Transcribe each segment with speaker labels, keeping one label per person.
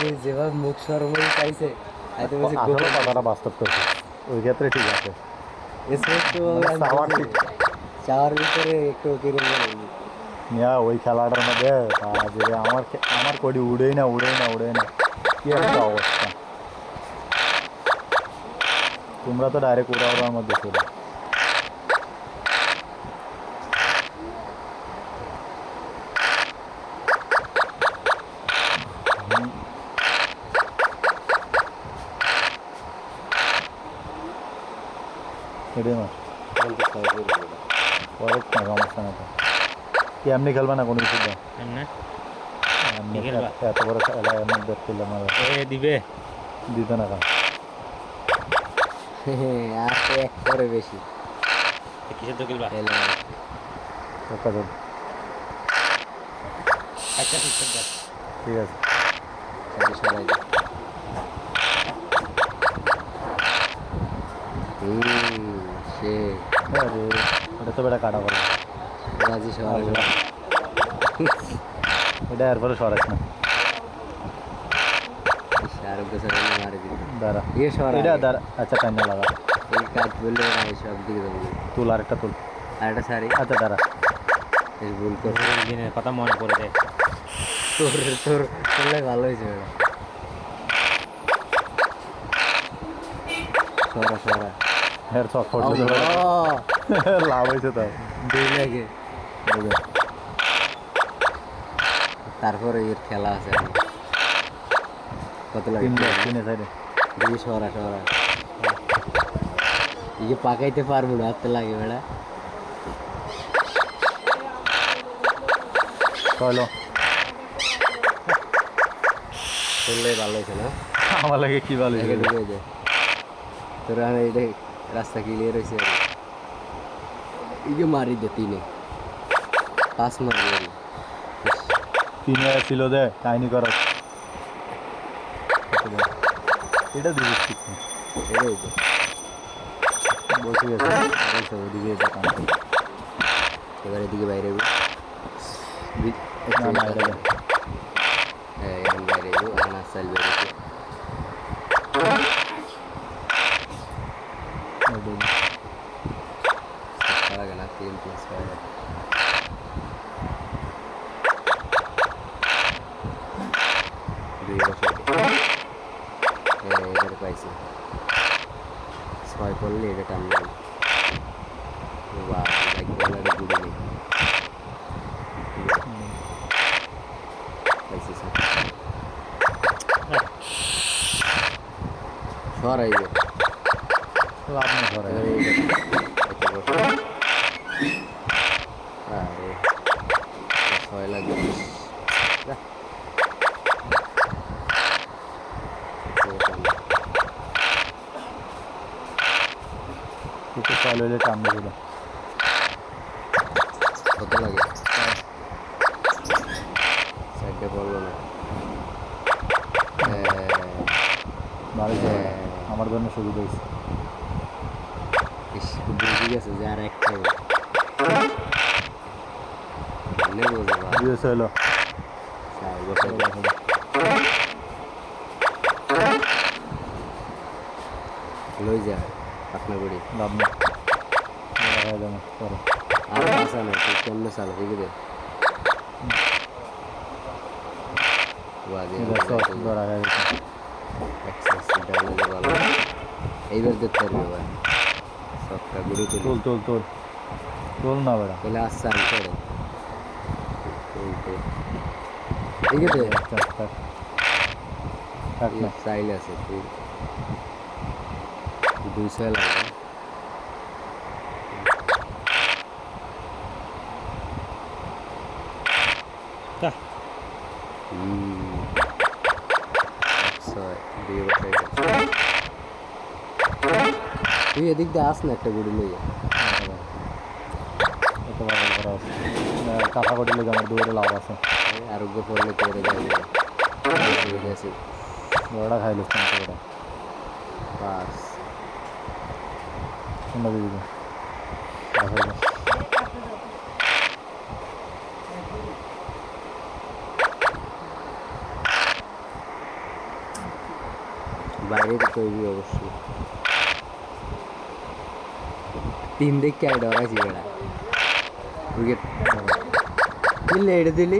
Speaker 1: এই যেভাবে মুখ সরমই চাইছে আইতে বলছি
Speaker 2: আসলে কথাটা বাস্তব করছে ওই ক্ষেত্রে ঠিক আছে
Speaker 1: স্পষ্ট
Speaker 2: চাওয়ার ঠিক
Speaker 1: চাওয়ার ভিতরে একটু কিরম
Speaker 2: নিয়া ওই খেলাটার মধ্যে যে আমার খে- আমার কড়ি উড়েই না উড়েই না উড়েই না কি একটা অবস্থা তোমরা তো ডাইরেক্ট উড়া উড়ার মধ্যে ছিল হুম। এটাই মাস পরে না সমস্যা না তো কি এমনি খেলবে না কোনো কিছু
Speaker 3: এমনে? খেলবা?
Speaker 2: এত- বড় খেলা এমনি বেট করলে আমার
Speaker 3: এ দিবে।
Speaker 2: দিতে না কেন?
Speaker 1: আর এক করে বেশি।
Speaker 3: কিসের তো খেলবা?
Speaker 1: এলে
Speaker 2: একটা
Speaker 3: আচ্ছা ঠিক আছে
Speaker 2: ঠিক আছে।
Speaker 1: সবাই সে।
Speaker 2: আরে এটা তো বেটা কাটা পড়বে
Speaker 1: রাজি সবাই
Speaker 2: এটা এরপরে সরাস না। আচ্ছা টাইনা লাগা।
Speaker 1: এই কাজ বললে সব দিকে দেবো
Speaker 2: তুল আরেকটা তুল।
Speaker 1: আর একটা শাড়ি।
Speaker 2: আচ্ছা দাঁড়া।
Speaker 1: বেশ ভুল
Speaker 3: ওই দিনের কথা মনে পড়ে যায়।
Speaker 1: তোর তোর করলে ভালো হয়েছে সরা সরা!
Speaker 2: লাভ হয়েছে তাই
Speaker 1: দুই লাগে।
Speaker 2: বুঝে।
Speaker 1: তারপরে এর খেলা আছে। এখন। কত লাগে?
Speaker 2: তিন বল তিনে সাইডে
Speaker 1: দিয়ে সরা সরা ইয়ে পাকাইতে পারব না হাতে লাগে বেড়া।
Speaker 2: চলো
Speaker 1: করলে ভালো হয়েছে না?
Speaker 2: আমার লাগে কি ভালো
Speaker 1: একে ঢুকে যায় তোর আর এটা রাস্তা ক্লিয়ার হয়েছে। ইয়ে মারি দে তিনে। পাঁচ মারবে।
Speaker 2: তিনে ছিল দে কাহিনি করো। এটা দিবি ঠিক বসে গেছে। ওদিকে এটা কাম
Speaker 1: এবার এদিকে বাইরে
Speaker 2: না না এটা
Speaker 1: হ্যাঁ এখন বাইরে আনার চাল বাইরে যাব।
Speaker 2: এটা দে।
Speaker 1: সারা গানা তিন প্লাস ছয় দুই বছর এবার পাইছি ছয় করলে এটা টানলাম বা লাইক বলারে গুড়ি নেই পাইছি সরাই যে
Speaker 2: লাভ নেই ঘরে
Speaker 1: এবারে এইটা এতে বসে আরে ছয় লাগবে যা।
Speaker 2: দুটো চাল হইলে টান দিল
Speaker 1: কত লাগে সাইডে পড়ল না
Speaker 2: ভালো
Speaker 1: হ্যাঁ।
Speaker 2: আমার জন্য সুবিধা হয়েছে
Speaker 1: ইস, বুঝে গেছে যে আর একটা কেমনে বলব বা
Speaker 2: দিয়েছে হলো
Speaker 1: লই যা পাটনাগুড়ি
Speaker 2: লাভ নেই।
Speaker 1: আর বাসা নাই তুই কেমনে চালো ঠিক আছে এইবার দেখতে পারবি এবার সবটা গুড়ি তুলি।
Speaker 2: তুল তুল তুল। না বেড়া।
Speaker 1: তাহলে আসছে আমি ঠিক আছে
Speaker 2: থাক না।
Speaker 1: চাইলে আছে তুই দুই এদিক দিয়ে আস না একটা গুড়ি লইয়া।
Speaker 2: এত ভালো করা আছে কাঁথা কটি লেগে আমার দৌড়ে লাভ আছে।
Speaker 1: আরোগ্য পড়লে করে যাবে
Speaker 2: বড়টা খাইলো ওটা
Speaker 1: পাঁচ
Speaker 2: কোনটা দিবি।
Speaker 1: বাইরে তৈরি অবশ্যই। তিন দেখে আই ডরাইছি বেড়া। উইকেট। কিনলে এটা দিলি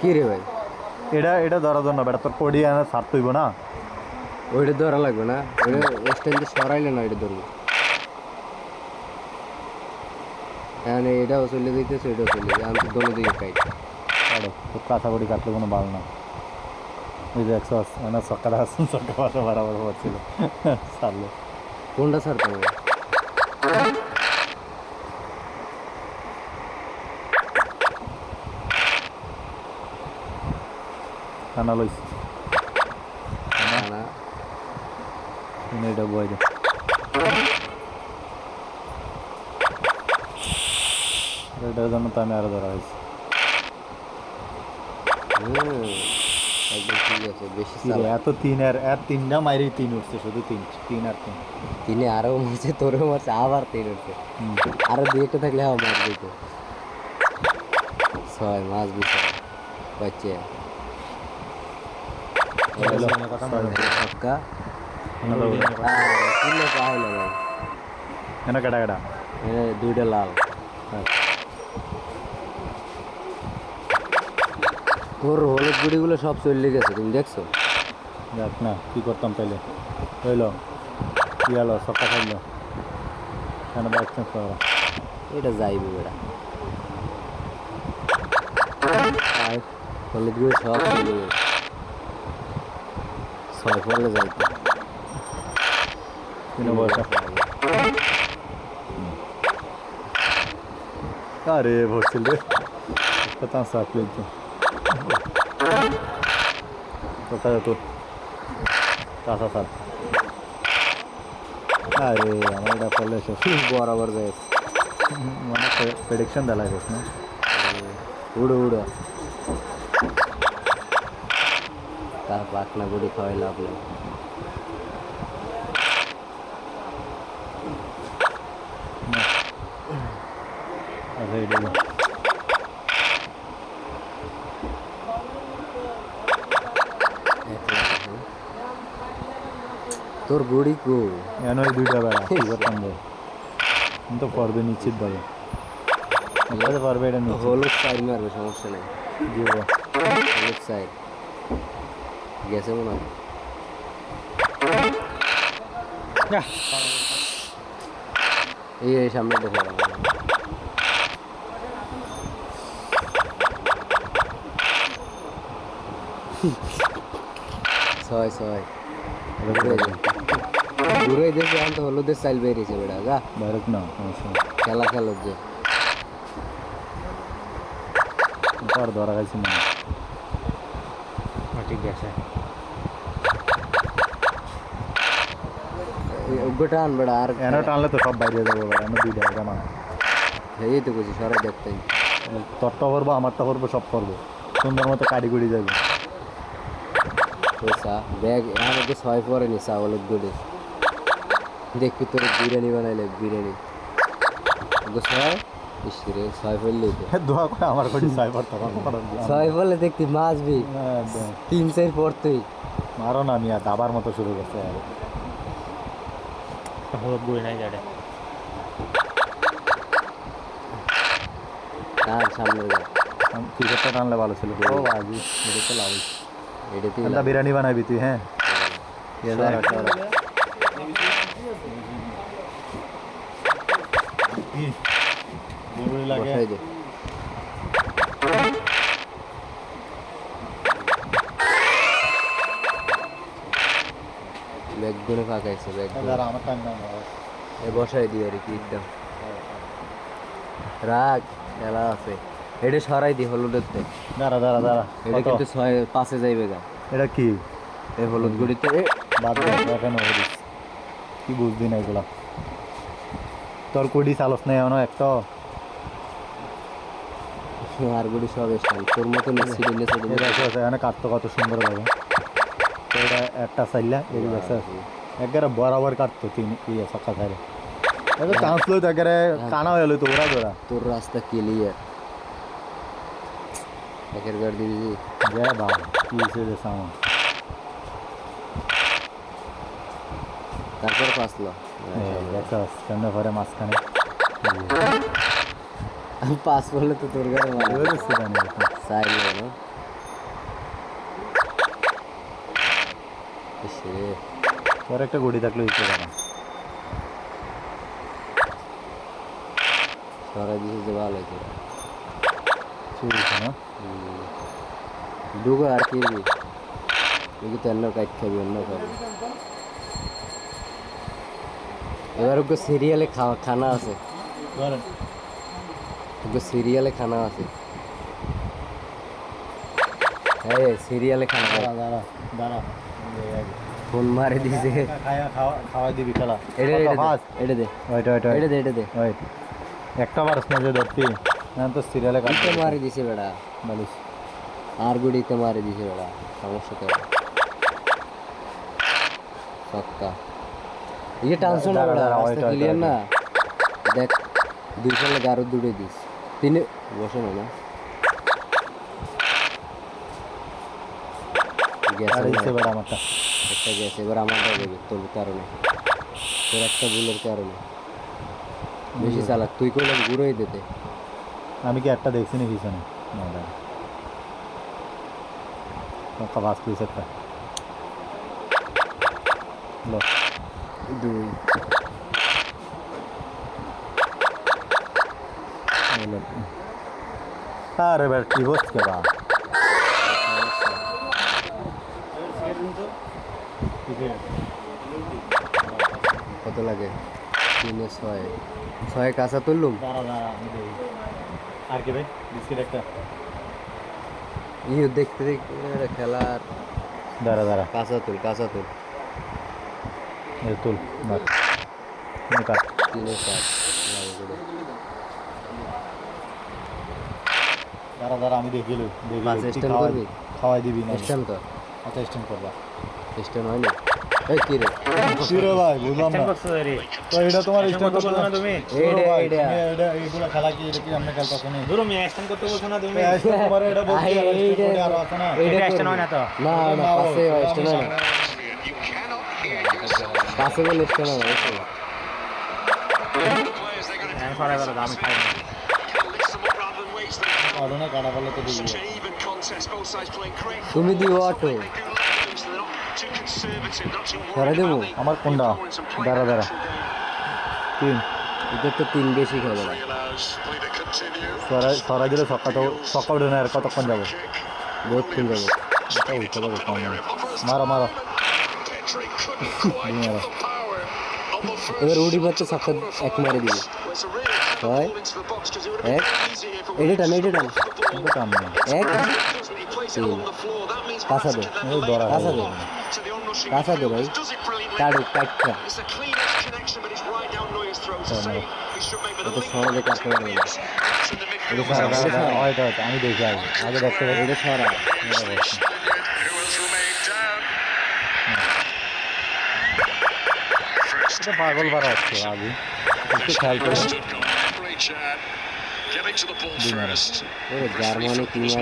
Speaker 1: কি রে ভাই
Speaker 2: এটা এটা ধরার জন্য বেটা তোর কোডি আনা সার তুইব না
Speaker 1: ওইটা ধরা লাগবে না ওইটা সরাইলে না এটা ধরবো হ্যাঁ এটাও চলে দিতেছে ওইটাও চলে যায় আমি তো দোনো দিকে খাই
Speaker 2: আরে তোর কাঁচা কোডি কাটলে কোনো ভালো না ওই যে একশো মানে সকালে আসুন সকাল পাশে বরাবর পড়ছিল সারলো
Speaker 1: কোনটা ছাড়তাম আমি?
Speaker 2: খানা লইছি এটা দে। এটার জন্য তো আমি আরও ধরা হয়েছি। এত তিন আর আর তিনটা মাইরেই তিন উঠছে শুধু তিন তিন আর তিন।
Speaker 1: তিনি আরও মারছে তোরও মারছে আবার তিন উঠছে। আরও দুই একটা থাকলে মার দিত ছয় মাছ বিষয় বাচ্চা
Speaker 3: মনে
Speaker 1: তোর হলুদ গুড়িগুলো সব চলে গেছে তুমি দেখছ
Speaker 2: দেখ না কি করতাম তাইলে হইল কি হলো সকাল খাইলো কেন করা
Speaker 1: এটা যাইবে বেড়া হলুদ গুড়ি সব চলে গেছে ছয় ফলে যাইতো
Speaker 2: কিনে বসা আরে ভরছিল রে কথা সাপ লইতো কোথায় তো কাঁচা সাপ আরে আমার এটা পড়লে শেষ
Speaker 1: বরাবর যায়
Speaker 2: মানে প্রেডিকশন দেলা গেছে না
Speaker 1: উড়ো উড়ো তার পাকনা গুড়ি খাওয়াই লাভ নেই। তোর গুড়ি কো?
Speaker 2: এন ওই দুইটা বেড়া কি করতাম আমি তো পড়বে নিশ্চিত ভাবে। পারবে এটা নিশ্চিত।
Speaker 1: হলুদ সাইড মারবে সমস্যা নেই।
Speaker 2: দিয়ে
Speaker 1: হলুদ সাইড গেছে মনে হয় এই সামনে দেখো ছয় ছয় ঘুরে দেখে আমি তো হলুদের সাইল বেরিয়েছে বেড়া যা
Speaker 2: বাইরে না।
Speaker 1: খেলা খেলো যে
Speaker 2: ধরা খাইছি না
Speaker 3: ঠিক আছে।
Speaker 1: ওটা আন বেড়া আর
Speaker 2: এনে টানলে তো সব বাইরে যাব বেড়া আমি দুইটা এটা না।
Speaker 1: এই তো বুঝি সরাই দেখতে
Speaker 2: তোরটা করব আমারটা করব সব করব। সুন্দর মতো কাটি কুড়ি যাবে।
Speaker 1: পয়সা ব্যাগ আমাকে ছয় পরে নি চা হলুদ গুড়ি। দেখবি তোর বিরিয়ানি বানাইলে বিরিয়ানি। ছয়
Speaker 2: দোয়া করে আমার কটি সাই পড়তে পারব
Speaker 1: ছয় ফেললে দেখতি মাছ তিন চার পড়তেই
Speaker 2: মারো না মিয়া দাবার মতো শুরু করছে। আর
Speaker 3: হলুদ গুড়ি। নাই
Speaker 1: সামনে
Speaker 2: ক্রিকেটটা টানলে ভালো ছিল। ও আজি এটা তো লাভ
Speaker 1: এটা তুই
Speaker 2: বিরিয়ানি বানাবি তুই হ্যাঁ। জরুরি লাগে।
Speaker 1: বসাই দে। ব্যাগ ফাঁকাইছে
Speaker 2: আমার টাইম না
Speaker 1: এ বসাই দিই আর কি একদম খেলা আছে। এটা সরাই দি হলুদের
Speaker 2: দাঁড়া দাঁড়া দাঁড়া
Speaker 1: এটা কিন্তু ছয় পাঁচে যাইবে গা।
Speaker 2: এটা কি?
Speaker 1: এই হলুদ গুড়িতে।
Speaker 2: বাদ দে এখানে কি বুঝবি না এগুলা? তোর কুড়ি চালস নেই এখনও একটা
Speaker 1: আর গুড়ি সব স্টাইল তোর
Speaker 2: এটা আছে, আছে, এখানে কাটতো কত সুন্দর তো এটা একটা এদিকে দেখছে? একবারে বরাবর কাটতো তিন ইয়ে সক্কা চাইলে। এটা চান্স লই তো একবারে কানা হয়ে লই তো ওরা ধরা
Speaker 1: তোর রাস্তা ক্লিয়ার একের গাড়ি দিবি।
Speaker 2: জয় বাবা কি যে সামান।
Speaker 1: তারপর পাঁচলো।
Speaker 2: দেখছ কেমনে পরে মাঝখানে।
Speaker 1: আমি পাস করলে তো তোর
Speaker 2: এরকম।
Speaker 1: চাইলে না ইস রে,
Speaker 2: তোর একটা গুড়ি থাকলে দিতে পারা।
Speaker 1: সরাই দিছে যে ভালো হয়েছে।
Speaker 2: না?
Speaker 1: ঢুকো আর কি রে তো অন্য কাজ খাবি অন্য খাবি। এবার ওকে সিরিয়ালে খাওয়া খানা আছে। ওকে সিরিয়ালে খানা আছে। হ্যাঁ সিরিয়ালে খানা
Speaker 2: দাঁড়া দাঁড়া
Speaker 1: ফোন মারে দিছে।
Speaker 2: খাওয়া দিবি খেলা।
Speaker 1: এটা এটা দে
Speaker 2: ওইটা ওইটা
Speaker 1: এটা দে এটা দে।
Speaker 2: ওইট একটা বার ধরতি। না তো সিরিয়ালে
Speaker 1: মারি দিছে বেড়া?
Speaker 2: বলিস
Speaker 1: আর গুড়িতে মারি দিছে বেড়া সমস্যা তো না দেখ দুই সালে গারো দূরে দিস তিনে বসে না না গেছে
Speaker 2: আর দিচ্ছে বেড়া আমারটা
Speaker 1: একটা গেছে এবার আমারটা দেবে তোর কারণে তোর একটা ভুলের কারণে বেশি চালাক তুই করলে ঘুরেই দিতে
Speaker 2: আমি কি একটা দেখছি না পিছনে না দাঁড়া একটা বাস পিস একটা লো
Speaker 1: দুই
Speaker 2: আরে বেটা কি হচ্ছে বা
Speaker 1: কত লাগে? তিনে ছয়। ছয় কাঁচা তুললুম?
Speaker 2: আর কি ভাই? বিস্কিট একটা।
Speaker 1: ইয়ে দেখতে দেখতে খেলার।
Speaker 2: দাঁড়া দাঁড়া।
Speaker 1: কাঁচা তুল কাঁচা তুল।
Speaker 2: তুল
Speaker 1: তিনে সাত করে।
Speaker 2: দাঁড়া দাঁড়া আমি দেখি লই দেখি খাওয়াই-
Speaker 1: করবি?
Speaker 2: খাওয়াই দিবি না।
Speaker 1: স্ট্যান্ড তো
Speaker 2: আচ্ছা স্ট্যান্ড করবা।
Speaker 1: স্ট্যান্ড হয়নি? এই কি রে?
Speaker 2: কি ভাই বুঝলাম না। তো এটা তোমার স্ট্যান্ড
Speaker 3: করতে
Speaker 2: করতে
Speaker 3: না? তুমি?
Speaker 1: এইটা,
Speaker 2: ভাই,
Speaker 1: এইটা।
Speaker 2: এইগুলা খেলা কি এটা কি আমরা খেলতে শুনি
Speaker 3: ধরো আমি অ্যাকশন করতে বলছো না তুমি?
Speaker 2: তোমার এটা বলছি
Speaker 1: আই,
Speaker 2: আর stand
Speaker 1: এইটা-
Speaker 2: করে আরও আছে না?
Speaker 1: এইটা
Speaker 3: এটা হয় না তো?
Speaker 1: না না
Speaker 2: না,
Speaker 1: পাশে স্ট্যান্ড হয় না। পাশে বলে স্ট্যান্ড হয় না
Speaker 3: আমি সরাই বলো আমি খাই না।
Speaker 2: আরও না কাটা ফেলে তো দিবি
Speaker 1: তুমি দিও অটো সরাই দেবো।
Speaker 2: আমার কোনটা? দাঁড়া দাঁড়া। তিন।
Speaker 1: এটা তো তিন বেশি খেলে। না
Speaker 2: সরাই সরাই দিলে সকাল সকাল উঠে না আর কতক্ষণ যাব?
Speaker 1: বহুত খুন যাব।
Speaker 2: উঠতে পারব কম। মারো মারো। মারো।
Speaker 1: এবার উড়ি পাচ্ছে সাক্ষাৎ এক মারে দিবি। ছয় এক। এটা টান এটা টান
Speaker 2: কিন্তু কাম নেই
Speaker 1: এক তিন কাঁচা দে
Speaker 2: এই দরা
Speaker 1: কাঁচা দে কাঁচা দে ভাই কাটু কাটটা এটা সহজে। কাটতে পারবে
Speaker 2: আমি দেখি আগে আগে দেখতে পারি
Speaker 1: এটা সরা
Speaker 2: পাগল বাড়া হচ্ছে আগে একটু খেয়াল করে।
Speaker 4: Getting to the ball first.
Speaker 1: Germany কি
Speaker 4: There was
Speaker 1: মারা
Speaker 4: no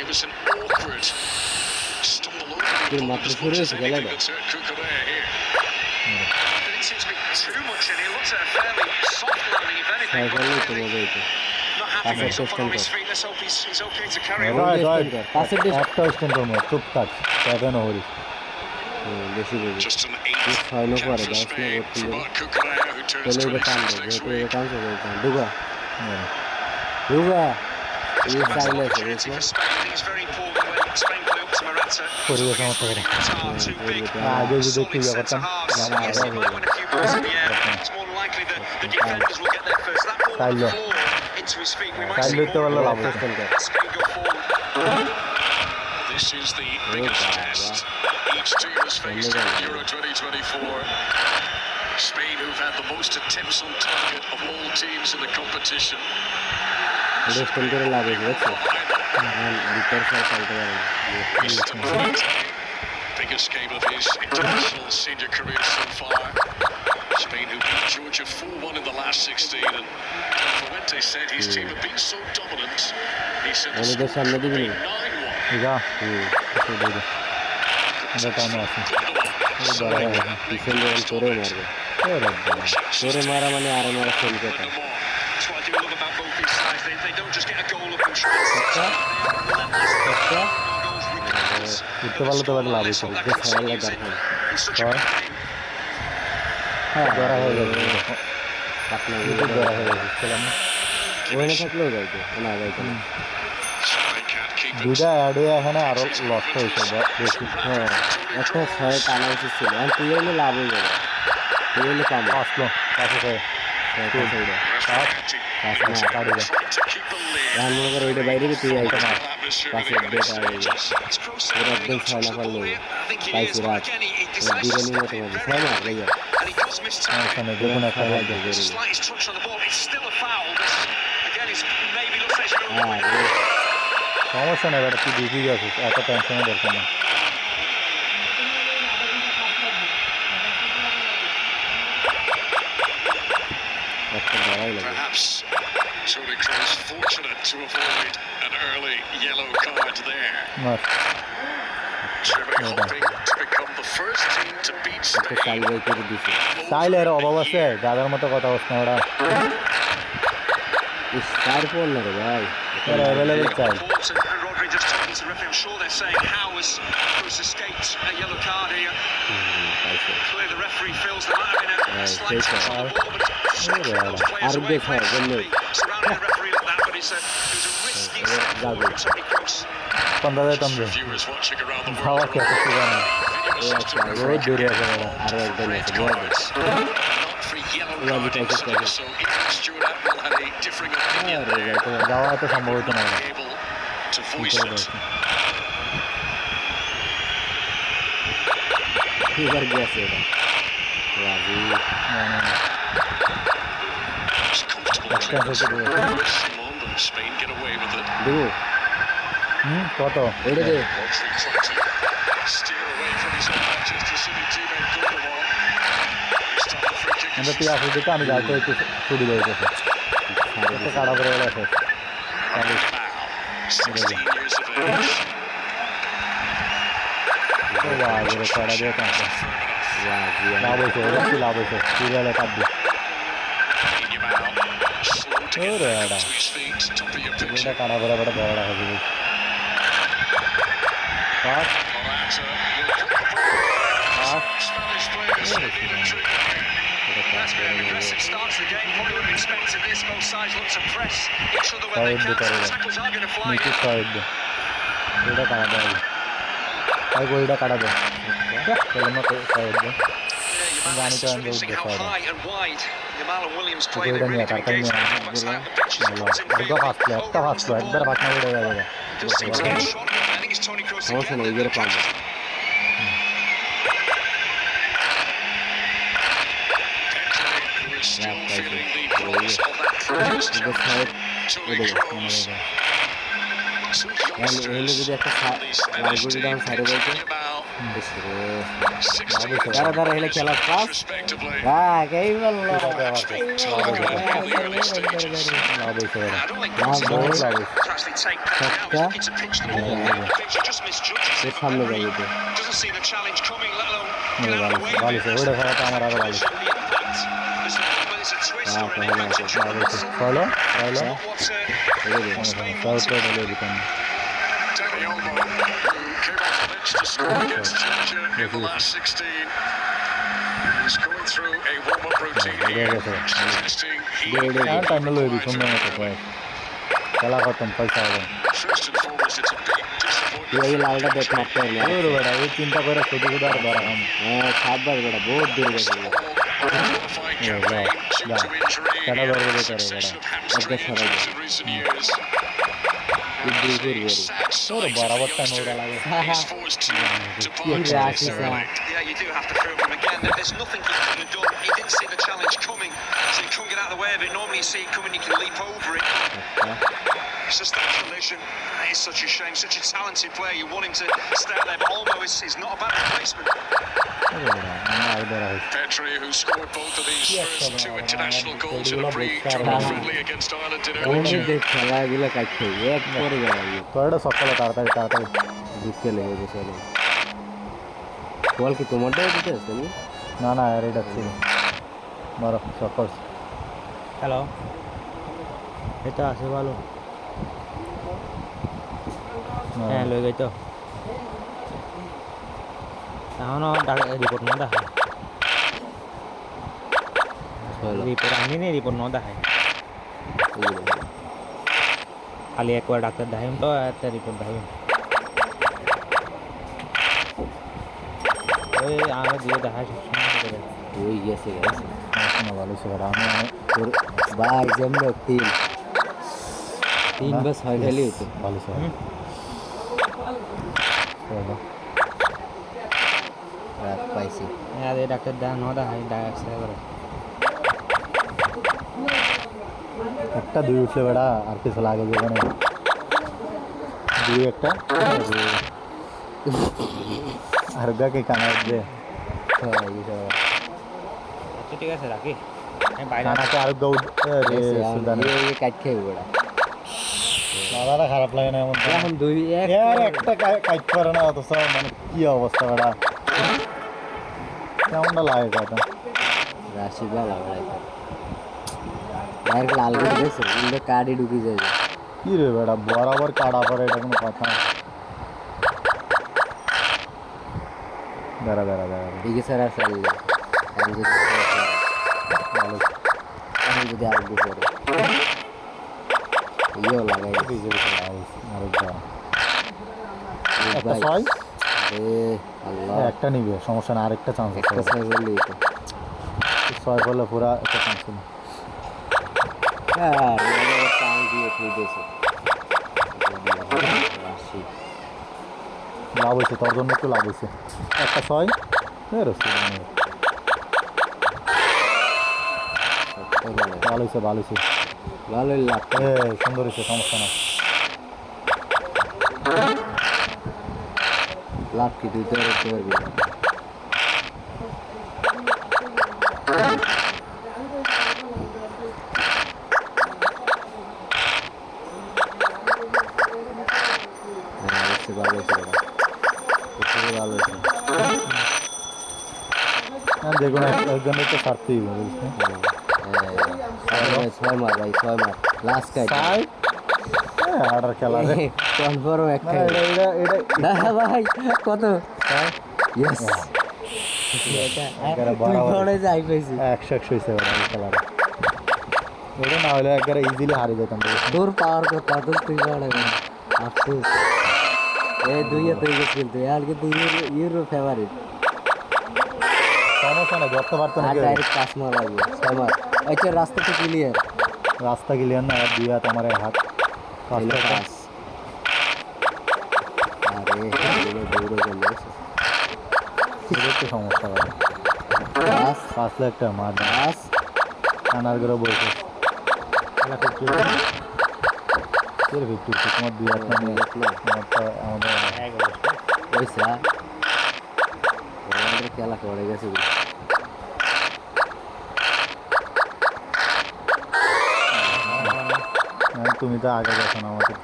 Speaker 4: It was an awkward stumble over the
Speaker 1: Pero
Speaker 4: opponent
Speaker 1: Marcus
Speaker 4: as much as
Speaker 1: Furious,
Speaker 4: anything
Speaker 1: galera.
Speaker 4: that's hurt Cucurella here. Didn't seem to be too much in. He looked at a fairly soft landing, if anything.
Speaker 1: ছয়
Speaker 4: it
Speaker 1: it, দেশ
Speaker 2: করব চুপ থাক কেন হরিস
Speaker 1: বেশি it to do.
Speaker 4: Marc Cucurella, who turns
Speaker 1: তাহলে এটা টান
Speaker 4: 26
Speaker 1: দেবে
Speaker 4: next
Speaker 1: যেহেতু
Speaker 4: week.
Speaker 1: এটা টানছে এটা টান ঢুকা ঢুকা
Speaker 4: It's
Speaker 1: এই
Speaker 4: come as an
Speaker 1: চাইলে
Speaker 4: opportunity for Spain. I think it's very important when Spain play up to Morata.
Speaker 2: পরিবেশ আমার থেকে
Speaker 4: Qatar, two big
Speaker 2: আগে যদি
Speaker 4: solid
Speaker 2: একটু ইয়ে
Speaker 4: centre
Speaker 2: করতাম
Speaker 4: halves.
Speaker 2: বাবা,
Speaker 4: Yes, they
Speaker 2: আগে
Speaker 4: might win a few balls in the air. It's more than likely that the defenders will get there first. That ball on the
Speaker 2: Tagliò.
Speaker 4: floor into his feet. We might
Speaker 2: Tagliò
Speaker 4: see
Speaker 2: ইতে
Speaker 4: more
Speaker 2: পারলে
Speaker 4: of
Speaker 2: love
Speaker 4: that
Speaker 2: হতো
Speaker 4: as Spain go forward. This is the biggest test each team has faced in Euro 2024. Spain, who've had the most attempts on target of all teams in the competition.
Speaker 1: Spain,
Speaker 4: biggest game of his international senior career so far. Spain, who beat Georgia 4-1 in the last 16, and Fuente said his team had been so dominant, he said the score could be 9-1.
Speaker 2: Yeah, yeah. That
Speaker 4: time
Speaker 2: off. Defender and
Speaker 1: Toro Morgan. তোরে মারা মানে আরও মারা
Speaker 4: regardless.
Speaker 2: উঠতে পারলে তো লাভ হয়েছে. হ্যাঁ ধরা হয়ে
Speaker 1: পাতলা
Speaker 2: কিন্তু ধরা হয়ে ছিলাম না।
Speaker 1: ওখানে থাকলেও যাইতো না যাইতো না.
Speaker 2: দুইটা অ্যাড হয়ে এখানে আরও লস হয়েছে বেশি
Speaker 1: হ্যাঁ একটা ছয় টানা উচিত ছিল আর তুই লাভ হয়ে যাবে তুই হলে পাবো
Speaker 2: আসলো কাছে করে
Speaker 1: ছয়টা ছয়টা
Speaker 4: Reacting.
Speaker 1: পাঁচ না
Speaker 2: কাড়ি দেয়
Speaker 4: Trying to keep the lead.
Speaker 1: Run মনে করে ওইটা বাইরে তুই আইতো না
Speaker 4: Atmosphere
Speaker 1: পাশে
Speaker 4: really
Speaker 1: বেটা
Speaker 4: on
Speaker 1: হয়ে
Speaker 4: the
Speaker 1: গেছে
Speaker 4: stages. It's Kroos
Speaker 1: ওরা
Speaker 4: saying,
Speaker 1: একদম
Speaker 4: "Touch
Speaker 1: ছয় না
Speaker 4: the
Speaker 1: পারলো
Speaker 4: ball here." I think he
Speaker 1: পাইছি
Speaker 4: is, but
Speaker 1: রাত
Speaker 4: again, he- he
Speaker 1: ওরা
Speaker 4: decides to
Speaker 1: বিরিয়ানির
Speaker 4: step
Speaker 1: মতো
Speaker 4: in
Speaker 1: মারবে
Speaker 4: very
Speaker 1: ছয় না
Speaker 4: early.
Speaker 1: ভাইয়া
Speaker 4: And he does miss time.
Speaker 2: এখানে দেখুন একটা লাগবে
Speaker 4: There's a slightest touch on the ball. It's still a foul. This, again, it's maybe looks like you're
Speaker 1: হ্যাঁ রে
Speaker 2: সমস্যা নেই বেটা তুই দিদি গেছিস এত টেনশনের দরকার নেই
Speaker 4: Tony Kroos fortunate to avoid an early yellow card there.
Speaker 2: মার
Speaker 4: Germany
Speaker 2: Well
Speaker 4: hoping to become the first team to beat
Speaker 1: একটা চাল
Speaker 4: Spain.
Speaker 1: বাই করে দিছে
Speaker 2: চাইলে এর অভাব আছে যাদের মতো কথা বলছ না ওরা
Speaker 1: ইস তারপর না রে ভাই
Speaker 2: এরা অ্যাভেলেবেল চাই
Speaker 4: Reports and and Rodri just talking to the referee. I'm sure they're saying how has Kroos escaped a yellow card here.
Speaker 1: হুম, পাইছে
Speaker 4: Clearly the referee feels there might have been a
Speaker 1: Right,
Speaker 4: slight
Speaker 1: take
Speaker 4: touch on the
Speaker 2: it.
Speaker 4: ball, but it's shaking those players
Speaker 1: Arbe
Speaker 4: away.
Speaker 1: খায়,
Speaker 4: Players shouldn't
Speaker 1: বললো।
Speaker 4: be surrounding the referee like that, but it's a, it was a risky
Speaker 1: এবার
Speaker 4: step
Speaker 1: যাবে।
Speaker 4: forward from Toni Kroos.
Speaker 2: সন্ধ্যা যেতাম যে
Speaker 4: Viewers watching around the
Speaker 2: খাওয়া
Speaker 4: world.
Speaker 2: খেতে শুরু না
Speaker 1: এই একটা
Speaker 2: রোদ দেরি আছে ওরা
Speaker 1: আরও একজন
Speaker 4: Red
Speaker 1: আছে
Speaker 4: Spain get away with it.
Speaker 1: Do. Hmm,
Speaker 4: Toto. What did Steal away from his Manchester City teammate Gundogan. He's done the free kick.
Speaker 2: And the PR is the camera. I think it's pretty
Speaker 4: good. 16 years of age. Wow, you're a fan of your
Speaker 2: Labor
Speaker 4: Wow,
Speaker 2: you're
Speaker 4: a
Speaker 2: fan
Speaker 4: of your country. You're a fan.
Speaker 1: এটা
Speaker 4: challenge.
Speaker 1: Side
Speaker 4: Toni
Speaker 1: এটা
Speaker 4: Kroos. Two
Speaker 1: এখন এগুলো যদি একটা
Speaker 4: youngsters on the
Speaker 1: Lal
Speaker 4: Spanish
Speaker 1: গুটি
Speaker 4: team,
Speaker 1: দাম সাইডে বলতো
Speaker 4: Pedri Yamal,
Speaker 1: ইস রে
Speaker 4: 16
Speaker 1: দাঁড়া দাঁড়া এগুলো খেলা পাস
Speaker 4: respectively.
Speaker 1: রাখ এই বললো
Speaker 4: Target in the early stages.
Speaker 2: লাভ হয়েছে ওরা
Speaker 4: I don't think
Speaker 1: love
Speaker 4: Kroos
Speaker 1: বহুত
Speaker 2: লাভ হয়েছে
Speaker 4: to actually take that now. He's looking to pitch the ball. He just misjudges
Speaker 1: এর
Speaker 4: it.
Speaker 1: সামনে যাবে তো
Speaker 4: Doesn't see the challenge coming, let alone
Speaker 2: hmm,
Speaker 4: get out of the way
Speaker 2: ভালো
Speaker 4: of
Speaker 2: ভালো
Speaker 4: it.
Speaker 2: ওটা খেলা তো আমার আরও ভালো
Speaker 4: The impact. There's a moment, it's a twist
Speaker 1: Ah,
Speaker 4: or an
Speaker 1: perdón,
Speaker 4: advantage.
Speaker 1: perdón.
Speaker 2: ভালো হয়েছে হলো হলো
Speaker 4: Not what, uh,
Speaker 1: এটা দে
Speaker 2: সাউথ প্লে ঢালে দিতাম
Speaker 4: Danny Olmo, who came off the bench to score against Georgia in the last 16, is going through a warm-up routine
Speaker 2: Yeah,
Speaker 4: here,
Speaker 2: yeah, yeah.
Speaker 4: suggesting he
Speaker 1: Yeah, yeah,
Speaker 2: আর time লই দি
Speaker 4: requires
Speaker 2: সুন্দর মতো
Speaker 4: a-
Speaker 2: কয়েক খেলা খতম পয়সা হবে
Speaker 4: First and foremost, it's a big
Speaker 1: তুই
Speaker 4: disappointment.
Speaker 1: এই লালটা ব্যাট মারতে পারলি আর
Speaker 2: ওরে বেটা এই চিন্তা করে শুধু শুধু আর ধরা খাম
Speaker 1: হ্যাঁ সাতবার বেটা বহুত দূরে গেছে
Speaker 4: Sort of what
Speaker 2: I
Speaker 4: was trying to like. exactly.
Speaker 1: Yeah,
Speaker 4: you do have to throw him again. There's nothing he could have done. He didn't see the challenge coming, so he couldn't get out of the way of it. Normally you see it coming, you can leap over it. It's just that collision. That is such a shame. Such a talented player. You want him to stay out there, but Olmo is, is not a bad replacement. Petri, who scored both of these
Speaker 2: Yes,
Speaker 4: first two international
Speaker 2: Uh,
Speaker 4: goals in a pre-tournament friendly against Ireland in early June.
Speaker 2: এটা সকালে তাড়াতাড়ি তাড়াতাড়ি
Speaker 1: ঢুকতে লেগে গেছে বল কি তোমারটাও দিতে আসতে
Speaker 2: না না আর এটা ছিল বড় সকস
Speaker 3: হ্যালো এটা আছে ভালো হ্যাঁ লই গই তো এখনও রিপোর্ট ন দেখায়
Speaker 1: ছয় লাখ
Speaker 3: রিপোর্ট আনি নি রিপোর্ট ন দেখায়
Speaker 1: এগুলো।
Speaker 3: খালি একবার ডাক্তার দেখাইম তো একটা রিপোর্ট দেখাইম ওই আমার দিয়ে দেখায় সবসময় করে
Speaker 1: ওই গেছে গেছে
Speaker 2: না ভালো ছিল আমি অনেক
Speaker 1: তোর ভাই যেমন তিন তিন বা ছয় খেলি হতো
Speaker 2: ভালো ছিল
Speaker 3: হুম।
Speaker 1: রাত পাইছি
Speaker 3: হ্যাঁ এই ডাক্তার দেখা ন দেখায় ডাক্তার করে
Speaker 2: একটা দুই উঠলে বেড়া আর কিছু লাগে যেখানে দুই একটা আর গাকে কানা দে
Speaker 1: হ্যাঁ, এই সব।
Speaker 3: আচ্ছা ঠিক আছে রাখি আমি বাইরে
Speaker 2: কানাকে আর গৌ
Speaker 1: গেছে, এখন
Speaker 2: সুদানে
Speaker 1: এই- এই কাট খাইব ওরা
Speaker 2: দাদাটা খারাপ লাগে না এমন
Speaker 1: এখন দুই এক
Speaker 2: এর একটা কাজ করে না অথচ মানে কি অবস্থা বেড়া কেমনটা লাগে কথা
Speaker 1: রাশি বা লাগাই ডাইরেক্ট লাল করে গেছে কিন্তু কার্ডে ঢুকে যায়
Speaker 2: কি রে বেড়া বরাবর কাটা পরে এটা কোনো কথা দাঁড়া দাঁড়া দাঁড়া
Speaker 1: দিকে স্যার আর যদি
Speaker 2: ভালো
Speaker 1: এখন যদি আর দুপুরে ইয়েও লাগাই
Speaker 2: আরেক দাঁড়া একটা ছয়
Speaker 1: আল্লাহ।
Speaker 2: একটা নিবে সমস্যা না আরেকটা চান্স
Speaker 1: একটা ছয়
Speaker 2: করলে পুরা একটা চান্স ছিল
Speaker 1: আর এবার টাইম দিয়ে তুই দিয়েছে
Speaker 2: লাভ হয়েছে তোর জন্য একটু লাভ হয়েছে। একটা ছয়?
Speaker 1: ভালো
Speaker 2: হয়েছে ভালো হয়েছে।
Speaker 1: ভালোই
Speaker 2: এ সুন্দর হয়েছে সমস্যা না
Speaker 1: লাভ কি তুই তো করতে পারবি না। হ্যাঁ, ভালো হয়েছে ভালো হয়েছে।
Speaker 2: হ্যাঁ একজনের তো ছাড়তেই
Speaker 1: হ্যাঁ, হ্যাঁ, ছয়- মার ভাই ছয় মার লাস্ট কাজ
Speaker 2: আটার খেলা রে
Speaker 1: কনফার্ম এক
Speaker 2: এটা এটা এটা।
Speaker 1: না ভাই কত? ইয়েস
Speaker 2: একেবারে
Speaker 1: তুই
Speaker 2: বরাবর।
Speaker 1: পড়ে যাই পেয়েছি
Speaker 2: একশো একশো হয়েছে এই খেলাটা এটা না হলে একবারে ইজিলি হারি যেতাম।
Speaker 1: তোর পাওয়ার কথা তো তুই পড়ে আফসোস। এই দুই তুই গেছ আর কিন্তু ইউরো ইউরো ফেভারিট
Speaker 2: সমস্যা না ধরতে পারতো না
Speaker 1: ডাইরেক্ট পাস মারা লাগবে ছয় মার আচ্ছা রাস্তা তো ক্লিয়ার
Speaker 2: রাস্তা না আর দুই হাত আমার হাত।
Speaker 1: তাহলে
Speaker 2: রাস্তা
Speaker 1: পাস আরে এগুলো দৌড়ে গেল
Speaker 2: এটা একটু সমস্যা হবে
Speaker 1: পাস
Speaker 2: পাঁচ লাখ টাকা মার
Speaker 1: পাস
Speaker 2: কানার করে বলছে
Speaker 3: খেলা খুব জোর
Speaker 2: এর ফিফটি তোমার দুই হাত না নিয়ে আমার তো আমাদের
Speaker 3: এক অবস্থা
Speaker 1: পয়সা আমাদের খেলা পড়ে গেছে
Speaker 2: তুমি তো আগে গেছো না আমাদের।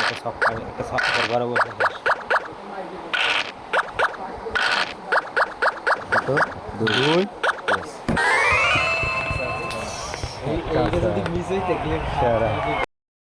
Speaker 3: একটা শখ শখ
Speaker 2: দুই
Speaker 1: Yes.
Speaker 2: সেরা